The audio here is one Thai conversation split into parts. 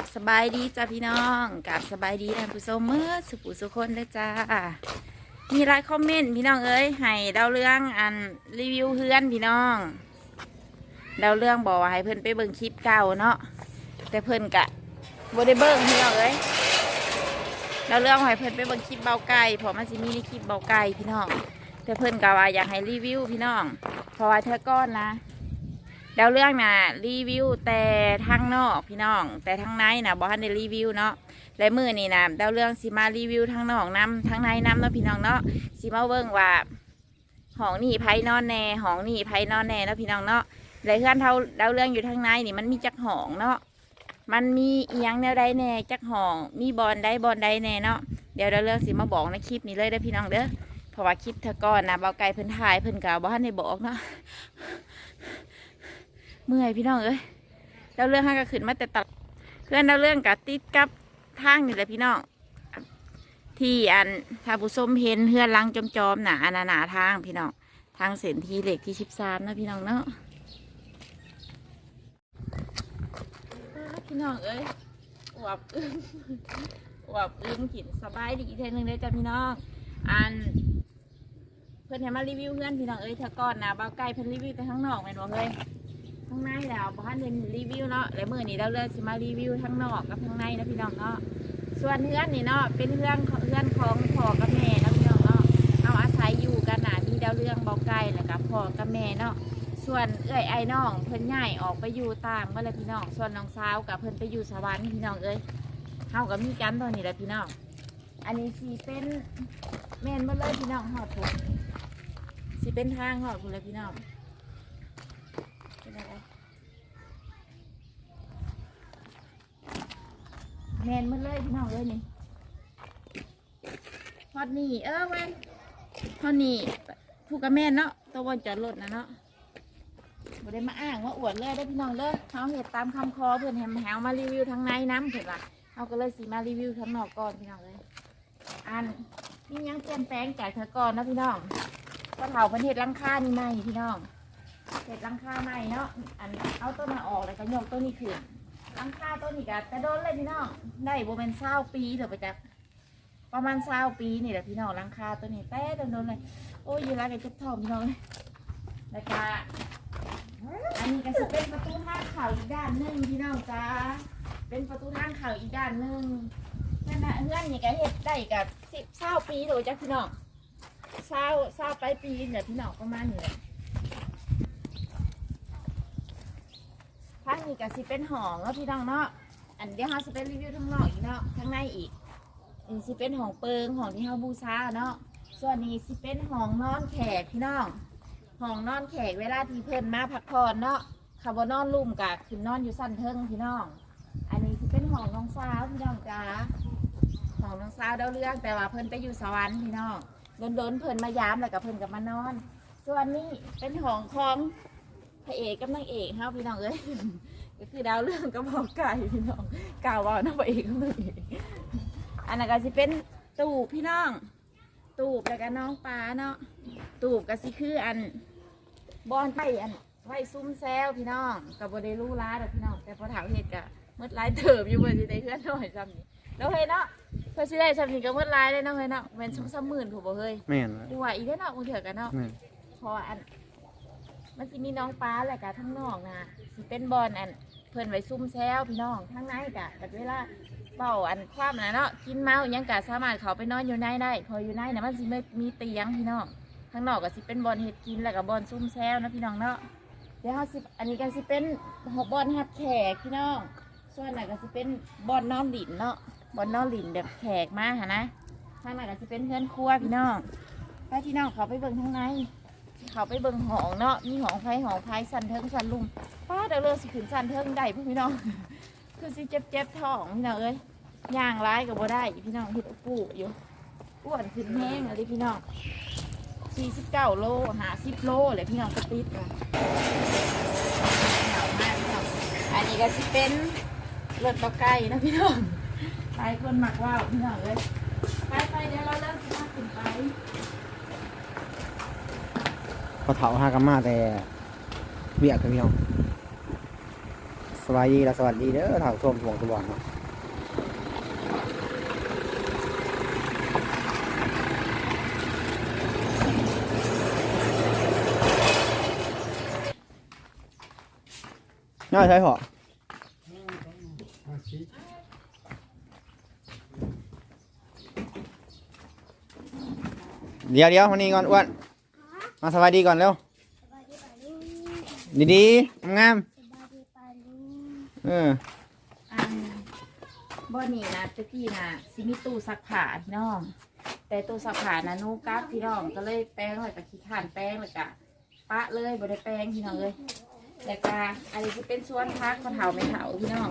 กับสบายดีจ้าพี่น้องกับสบายดีท่านผู้ชมเมื่อสุปุสุคนเด้อจ้า มีหลายคอมเมนต์พี่น้องเอ้ยให้เดาเรื่องอันรีวิวเพื่อนพี่น้องเดาเรื่องบอกว่าให้เพื่อนไปเบิ่งคลิปเก่าเนาะแต่เพื่อนกะบได้เบิ่งพี่น้องเอ้ยเดาเรื่องให้เพื่อนไปเบิ่งคลิปเบาไก่พราะมันสิมีในคลิปเบาไก่พี่น้องแต่เพื่อนกะว่าอยากให้รีวิวพี่น้องเพราะว่าเธอก้อนนะ ดาเรื่องนะรีวิวแต่ทางนอกพี่น้อง แต่ทางในนะบอทันได้รีวิวเนาะและมือนี่นะเดาเรื่องสิมารีวิวทางนอกน้ำทางในน้ำเนาะพี่น้องเนาะสิมาเบิ่งว่าห้องนี่ไพ่นอนแน่ห้องนี่ไพ่นอนแน่เนาะพี่น้องเนาะและเพื่อนเท่าเดาเรื่องอยู่ทางในนี่มันมีจักห้องเนาะมันมีเอียงแนวใดแน่จักห้อง มีบอลใดบอลใดแน่เนาะเดี๋ยวเดาเรื่องสิมาบอกในคลิปนี้เลยเด้อพี่น้องเด้อเพราะว่าคลิปเธอก่อนนะเบาไก่เพิ่นถ่ายเพิ่นกะบ่ทันได้บอกเนาะ เมื่อยพี่น้องเอ้ยแล้วเรื่องห้างก็ขึ้นมาแต่ตัดเพื่อนแล้วเรื่องกับติดกับทางนี่แหละพี่น้องที่อันทาบุส้มเห็นเพื่อนลังจอมจอมหนาอนาหนาทางพี่น้องทางเส้นที่เหล็กที่ชิบซามนะพี่น้องเนาะพี่น้องเอ้ยอวบอึ้มอวบอึ้มกินสบายดีอีกเทนึงเลยจ้ะพี่น้องอันเพื่อนให้มารีวิวเพื่อนพี่น้องเอ้ยเธอก่อนนะเบาไก่เพื่อนรีวิวแต่ข้างนอกแม่นบ่เฮ้ย ข้างในแล้วบ้านเรียนรีวิวเนาะแล้วมือนี้เราเลือกสิมารีวิวทั้งนอกกับทั้งในนะพี่น้องเนาะส่วนเพื่อนนี่เนาะเป็นเพื่อนของเพื่อนของพ่อกับแม่นะพี่น้องเนาะเอาอาศัยอยู่กันนะมีดาวเรื่องเบาไก่แล้วกับพ่อกับแม่เนาะส่วนเอ้ยไอ้น้องเพิ่นย้ายออกไปอยู่ต่างก็เลยพี่น้อง ส่วนน้องสาวกับเพิ่นไปอยู่สวรรค์พี่น้องเอ้ยเฮากับมีกันตอนนี้แหละพี่น้อง อันนี้สิเป็นแม่นบ่เลยพี่น้องหอดผมสิเป็นทางหอดผมเลยพี่น้อง นะไรแมนมันเลยพี่น้องเลยนี่ฮอดนี่เออเว้นฮอดนี่ผูกกับแม่นเนาะตัววันจอดรถนะเนาะบ่ได้มาอ้างว่าอวดเลยได้อพี่น้องเด้อเขาเห็ดตามคำคอเพื่อนแฮมแฮวมารีวิวทางในน้ำเห็นปะเขาก็เลยสีมารีวิวทางนอกก่อนพี่น้องเลยอันนี่ยังเปลี่ยนแปลงจากเธอก่อนนะพี่น้องก็เถาพันเห็ดลังค่านี่ใหมพี่น้อง เห็ดลังคาใหม่เนาะ อันเอาต้นมาออกแล้วก็ยกต้นนี้ขึ้นลังคาต้นนี้ก็แต่โดนเลยพี่น้อง ได้โบเป็นเศร้าปีเถอะไปจักประมาณเศร้าปีนี่แหละพี่น้องลังคาต้นนี้แต่โดนโดนเลย โอ้ยยีราฟกับเจ็บทองพี่น้องเลยแล้วก็อันนี้ก็จะเป็นประตูทางเข่าอีกด้านหนึ่งพี่น้องจ้า เป็นประตูทางเข่าอีกด้านหนึ่งนั่นนะเพื่อนนี่ก็เฮ็ดได้กับสิบเศร้าปีเถอะจ้ะพี่น้องเศร้าเศร้าไปปีเนี่ยพี่น้องประมาณนี้แหละ ทางนี้ก็สิเป็นห้องแล้วพี่น้องเนาะ อันเดียวเราสิเป็นรีวิวทั้งนอกอีกเนาะข้างในอีกอันนี้สิเป็นห้องเปิงห้องที่เราบูชาเนาะ ส่วนนี้สิเป็นห้องนอนแขกพี่น้อง ห้องนอนแขกเวลาที่เพิ่นมาพักผ่อนเนาะคาร์บนอนลุ่มกะขึ้นนอนอยู่สั้นเทิงพี่น้อง อันนี้สิเป็นห้องน้องสาวพี่น้องจ้าห้องน้องสาวเดาเรื่องแต่ว่าเพิ่นไปอยู่สวรรค์พี่น้องโดนๆเพิ่นมายามแล้วก็เพิ่นกับมานอน ส่วนนี้เป็นห้องของ พระเอกกับนางเอกเฮาพี่น้องเอ้ยก็คือดาวเรื่องก็บอกไก่พี่น้องกล่าวว่าน้องพระเอกกับนางเอกอันนั้นก็สิเป็นตูบพี่น้อง ตูบแล้วก็น้องปลาเนาะตูบก็สิคืออันบอนไปอันไว้ซุ้มแซวพี่น้องกับบได้รู้ร้ายดอกพี่น้องแต่พอถามเหตุกะมืดร้ายเถิบอยู่เพื่อสิได้เพื่อนหน่อยซ้ำนี่แล้วเฮ้ยเนาะเพื่อสิได้ซ้ำนี่ก็มืดร้ายเลยเนาะเฮ้ยเนาะแมันชุ่มซ้ำหมื่นผมบอกเฮ้ยแม่นดูว่าอีกแล้วเนาะมึงเถอะกันเนาะแม่นเพออัน มันสิมีน้องปลาแหละกะทั้งนอกนะสิเป็นบอลอันเพิ่นไว้ซุ่มแซวพี่น้องทั้งในกะแต่เวลาเป่าอันความนะเนาะกินเมาอยังกะสามารถเขาไปนอนอยู่ในได้ พออยู่ในนะมันสิไม่มีเตียงพี่น้องข้งนอกก็สิเป็นบอลเห็ดกินแล้วก็บอลซุ่มแซวนะพี่น้องเนาะเดี๋ยวเขาสิอันนี้ก็สิเป็นหบบอลฮับแขกพี่น้องส่วนไหนก็สิเป็นบอลนอนหลินเนาะบอลนอนหลินแบบแขกมาหะนะทางไหนก็สิเป็นเพื่อนครัวพี่น้องไปพี่น้องเขาไปเบิ่งข้างใน เขาไปเบิ่งหองเนาะมีหองไฟหองไฟสันเทิงสันลุมป้าเดี๋ยวเลิกสิขึ้นสันเทิงได้พี่น้องคือสิเจ็บเจ็บท้องพี่น้องเอ้ยย่างร้ายกับบ่ได้พี่น้องเฮ็ดปูอยู่อ้วนขึ้นแห้งเลยพี่น้องสี่สิบเก้าโลหาสิบโลเลยพี่น้องกระติดกันหนาวมากพี่น้องอันนี้ก็สิเป็นรถตะไก่นะพี่น้องไปคนหมักว่าวพี่น้องเอ้ยไปไปเดี๋ยวเราเริ่มสิมาขึ้นไป พอเถาหากันมาแต่เบียกกันพี่น้องสบายดีและสวัสดีเด้อถ่ายชมทวงสว่างเนาะน่าใช่เหรอเดี๋ยวเดี๋ยววันนี้ก่อนอ้วน มาสบายดีก่อนเร็วสบายดีป่ะลุงดีๆงามสบายดีป่ะลุงๆเอออันบ่อนี่นะตะกี้นะซิมีตู้ซักผ้าพี่น้อง แต่ตู้ซักผ้านะหนูกลับพี่น้องก็เลยแป้งเลยกับขี้ข่านแป้งเลยกะปะเลยบ่ได้แป้งพี่น้องเลยแต่กะอันนี้จะเป็นสวนพักกระเถาไม่เถาพี่น้อง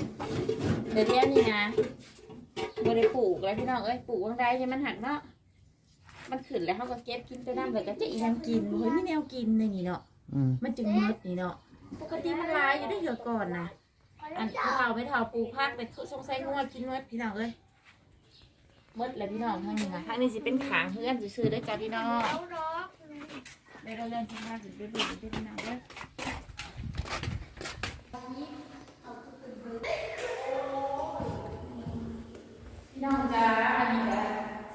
เดี๋ยวเนี้ยนี่นะบ่ได้ปลูกแล้วพี่น้องเอ้ยปลูกวางใดให้มันหักเนาะ มันขึ้นแล้วเขาก็เก็บกินไปน้ำเลยก็จะอีนังกินเฮ้ยไม่แนวกินเลยนี่เนาะอืมมันจึงมืดนี่เนาะปกติมันลายอยู่ได้เหือก่อนนะอันผู้เฒ่าไม่เฒ่าปลูกพักแต่สงสัยงัวกินเมืดพี่น้องเอ้ยมืดเลยพี่น้องทางนี้นะทางนี้สิเป็นขางเพื่อนซื่อๆได้อจ้าพี่น้องเขาร้องได้เรื่องที่ห้าสิบเดือนได้อพี่น้องเด้อพี่น้องจ้าอันนี้ก็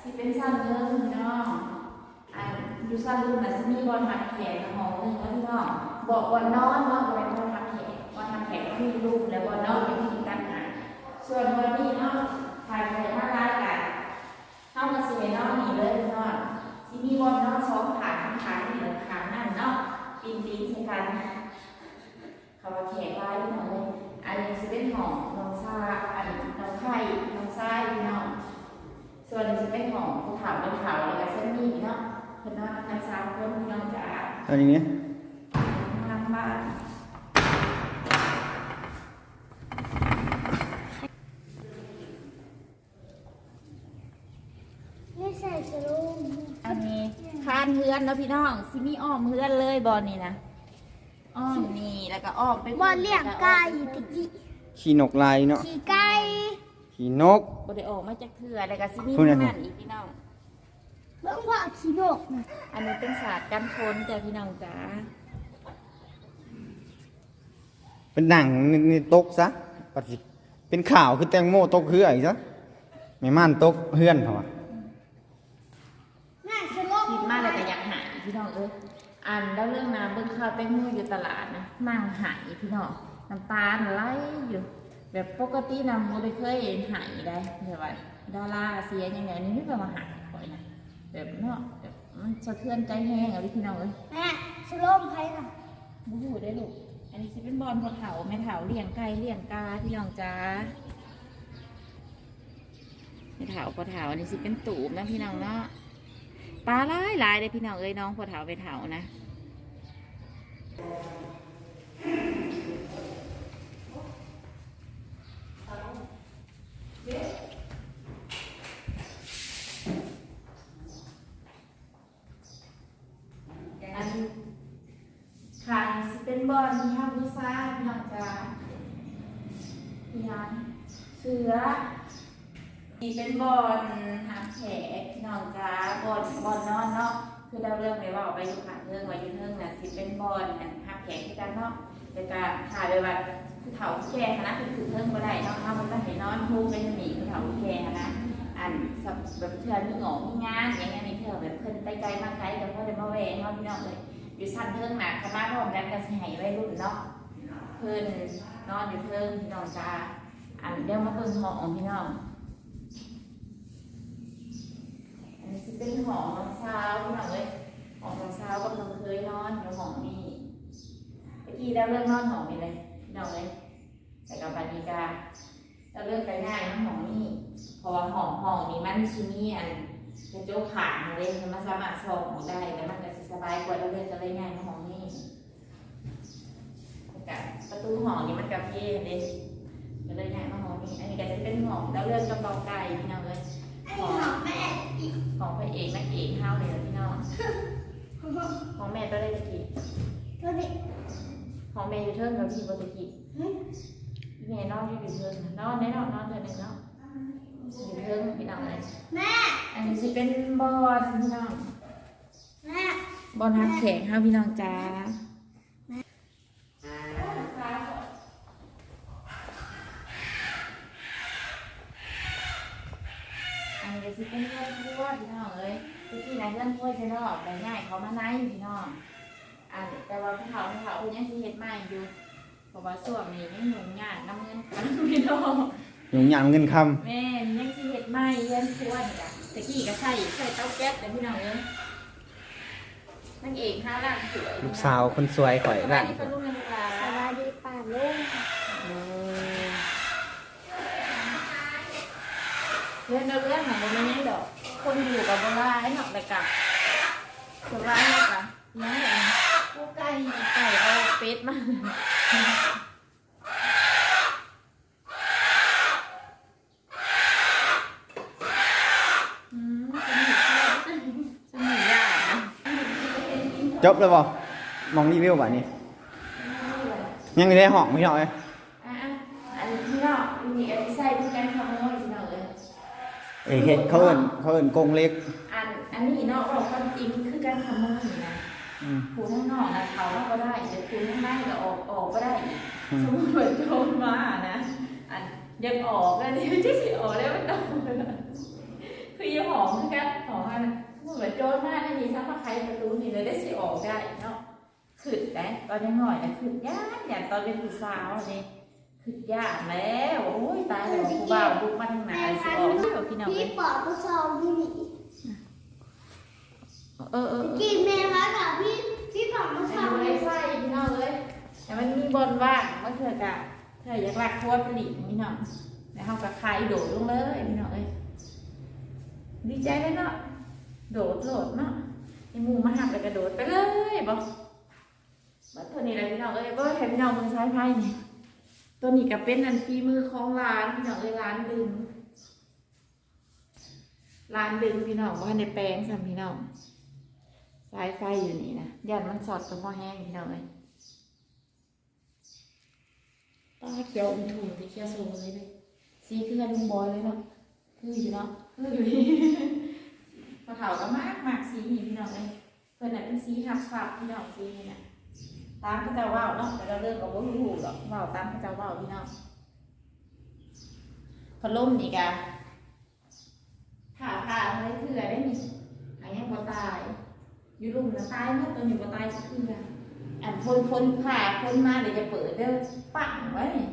สิเป็นสั้นเรื่องพี่น้อง อันอยู่ สั้นรุ่นน่ะสิมีบอลหักแขนหอหนึ่งแล้วพี่น้องบอกบอลนอนเนาะบอลบอลหักแขนบอลหักแขนก็มีรูปแล้วบอลนอนก็มีตั้งหาส่วนบอลนี้เนาะถ่ายไปมาได้กันเข้ามาสิไปนอนนี่เลยพี่น้องสิมีบอลนอนสองขาขาที่เหลือขาหนั่นเนาะปีนปีนใส่กันเขาว่าแขนไว้พี่น้องเลยอันนี้สิเป็นหอมน้องซาอันน้องไข่น้องซ้ายพี่น้องส่วนจะเป็นของภูเขาเป็นเขาแล้วก็เส้นมีเนาะ เพิ่นเนาะทั้งสามคนพี่น้องจ๋าตอนนี้เนี่ยทางบ้านไม่ใส่สลุงอันนี้คานเฮือนเนาะพี่น้องซิมีอ้อมเฮือนเลยบอลนี่นะอ้อมนี่แล้วก็อ้อมไปบอลเลี้ยงไก่ตะกี้ขี่นกลายเนาะขี่ไก่ขี่นกบ่ได้ออกมาจากเถื่อแล้วก็ซิมีพูดหน่อยนั่นอีกพี่น้อง เบิ่งว่าขี่นกนะอันนี้เป็นศาสตร์กันฝนจ้ะพี่น้องจ๋าเป็นหนังนี่ตกซะปัดสิเป็นข่าวคือแตงโมตกเฮืออีกซะไม่ม่านตกเฮือนเขาอะแม่สลบคิดมากเลยก็อยากหายพี่น้องเอ้ยอันแล้วเรื่องน้ำเบิ่งข้าวแตงโมอยู่ตลาดนะนั่งหายพี่น้องน้ำตาไหลอยู่ แบบปกตินะโมได้เคยหายได้แบบว่าดาราเสียยังไงนี่ไม่เป็นมาหายคอยนะ แบบเนาะแบบมันสะเทือนใจแห้งอะพี่น้องเอ้ยแม่สลบใครล่ะบูหูได้ลูก อันนี้จะเป็นบอลพอเถาแม่เถาเลี้ยงไก่เลี้ยงกาพี่น้องจ้าแม่เถาพอเถาอันนี้สิเป็นตูบนะพี่น้องเนาะปลาหลายหลายเลยพี่น้องเอ้ยน้องพอเถาไปเถานะอันขางสิเป็นบอลที่ห้าพิซซ่าพี่น้องจ้าพี่น้อง เสือนี่เป็นบอลหางแขกพี่น้องจ้าบอลบอลนอนเนาะคือเราเรื่องเลยว่าเอาไปอยู่ขางเรื่องไว้อยู่เรื่องน่ะสิเป็นบอลหักแขกที่กันเนาะแต่ก็ถ่ายไปว่าคือเถาแก่นะคือคือเรื่องบ่ได้เนาะถ้ามันก็เห็นนอนพูเป็นหมีคือเถาแก่นะอันสับแบบเทือนมีหงอมีงานอย่างเงี้ยในเทือแบบเพิ่นไปไกลมาไกลแต่พ่อได้มาแวงเนาะพี่น้องเลยอยู่สั้นเทิงหนักคณะพร้อมกันก็สิให้วัยรุ่นเนาะเพิ่นนอนอยู่เทิงพี่น้องจ้า อันเดี๋ยวมาเบิ่งหองพี่น้อง อันนี้เป็นหองน้องสาวพี่น้องเลยหองน้องสาวก็เพิ่งเคยนอนอยู่หองนี้เมื่อกี้เราเริ่มนอนหองนี่เลยพี่น้องเลยแต่กับปานิกาเราเริ่มไปง่ายนอนหองนี้เพราะว่าหองห้องนี้มันชิมีอันกระจกขางเลยมันสามารถส่องได้แต่มันก็สบายกว่าเราเลยก็เลยง่ายมาห้องนี้แล้วก็ประตูห้องนี้มันกับพี่เลย ก็เลยง่ายมาห้องนี้อันนี้ก็จะเป็นห้องแล้วเรื่องกระเป๋าไก่พี่น้องเลยไอ้หอมแม่ของพระเอกนักเอกเฮาเลยพี่น้องของแม่ตัวได้ตะกี้ตัวนี้ของแม่อยู่เทิงกับพี่บตะกี้หึแม่นอนอยู่เทิงนอนแน่นอนนอนเทิงหนึ่งเนาะอยู่เทิงพี่น้องเลยแม่อันนี้สิเป็นบอลพี่น้องแม่บอลฮักแข็งค่ะพี่น้องจ้า สิเป็นเพื่อนครัวพี่น้องเอ้ยทุกที่ไหนเพื่อนครัวจะรอบได้ง่ายเขามาไหนพี่น้องอันแต่ว่าผู้เฒ่าผู้เฒ่าคนยังสิเฮ็ดใหม่อยู่เพราะว่าส่วนนี้ยังยุ่งยากนำเงินกันพี่น้องยุ่งยากเงินคแม่นยังสิเฮ็ดใหม่เพื่อนครัวนี่จ้ะตะกี้ก็ใส่ใส่เตาแก๊สแต่พี่น้องเอ้ยนางเอกห้าล่างสวยำลูกสาวคนสวยข่อยร่าร่างงที่เป็นลูกนาฬิกา สวัสดีป่าลุง เรื่องเรื่องของมันไม่ได้ดอก คนอยู่กับโบราณไอ้หนอกเลยกับโบราณเลยกับยังไงผู้ไก่ไก่เอาเป็ดมาจบเลยบ่มองรีวิวบ่นี่ยังอยู่ในห้องพี่น้องเอ้ย อะๆอันนี้เนาะมีอันที่ใส่ที่กันขโมยเนาะเลย เอ้ยเฮ็ดเขาเอิ้นเขาเอิ้นกงเล็ก อันอันนี้เนาะบอกความจริงคือการขโมยนะอืม ผูข้างนอกนะเขาก็ได้แต่ผูข้างในก็ออกออกก็ได้อีกอืม สมมติว่าโจรมานะอันยังออกก็ได้ที่สิออกได้มันต้องคือยังหอมคือกันหอมอันสมมติว่าโจรมานะนี่ซักผ้าใครประตูนี่เลยได้สิออกได้เนาะขึ้นได้ตอนยังหน่อยนะขึ้นยากอย่างตอนเป็นผู้สาวอัน นี้ขึ้นยากแล้วโอ้ยตายแล้วผู้บ่าวบุกมาทางไหนสิออกเที่ยวพี่น้องพี่เลยปอบก็ซองพี่หนีเออเออกินเมลมากับพี่พี่ปอบก็ซเอาองเลยใส่พี่น้องเลยแต่มันมีบอลว่างว่าเธอกะเธออยากรักครัวผลิตพี่น้องแล้วเขาก็คายโดดลงเลยพี่น้องเอ้ยดีใจเลยเนาะโดดโดดเนาะไอหมูมาหักแล้วกระโดดไปเลยบอกบัดเท่านี้แหละพี่น้องเอ้ยก็เห็นพี่น้องมือซ้ายไพ่เนี่ย ตัวนี้ก็เป็นอันฟีมือของร้านพี่น้องเอ้ยร้านดึงร้านดึงพี่น้องว่าในแปลงสัมพี่น้องสายไฟอยู่นี่นะยันมันสอดตรงหม้อแห้งพี่น้องเลยป้าเขียวอมถุงที่เขียวสูงเลยเลยสีคือกันลุงบอยเลยเนาะคืออยู่เนาะคืออยู่นี่พอเถาก็มากมากสีนี่พี่น้องเลยเพื่อนน่ะเป็นสีหักสับพี่น้องสีนี่นะ ตามพระเจ้าว่าวเนาะแต่เราเลิกกับว่าหูหรอกว่าวตามพระเจ้าว่าวพี่น้องพัดลมนี่กะผ่าผ่าอะไรคืออะไรได้นี่อันนี้พอตาย อยู่รุมนะตายเมื่อตัวอยู่มาตายก็คือกันอันคนคนผ่าคนมาเดี๋ยวจะเปิดเด้อปังไว้นี่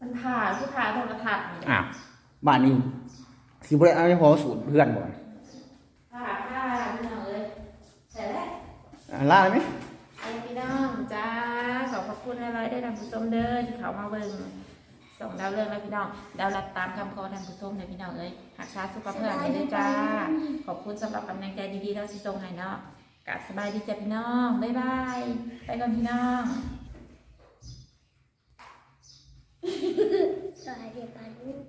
มันผ่าคือผ่าโทรทัศน์นี่อ้าวบ้านนี้สิบ่ได้เอาเฉพาะสูตรเพื่อนบ่ผ่าผ่าพี่น้องเลยแต่แรกอ่าล่าได้ไหม ไอ้พี่น้องจ้าขอบพระ คุณอะไรได้ทำผู้ชมเด้อที่เขามาเบิ่งส่งดาวเรื่องแล้วพี่น้อง ดาวรับตามคำขอท่านผู้ชมเลยพี่น้องเอ้ยหักชาสุขภาพให้ด้วยจ้า ขอบคุณสำหรับกำลังใจดีๆแล้วสิส่งให้เนาะกลับสบายดีจ้ะพี่น้อง บ๊ายบาย ไปก่อนพี่น้องสวัสดีปาลุง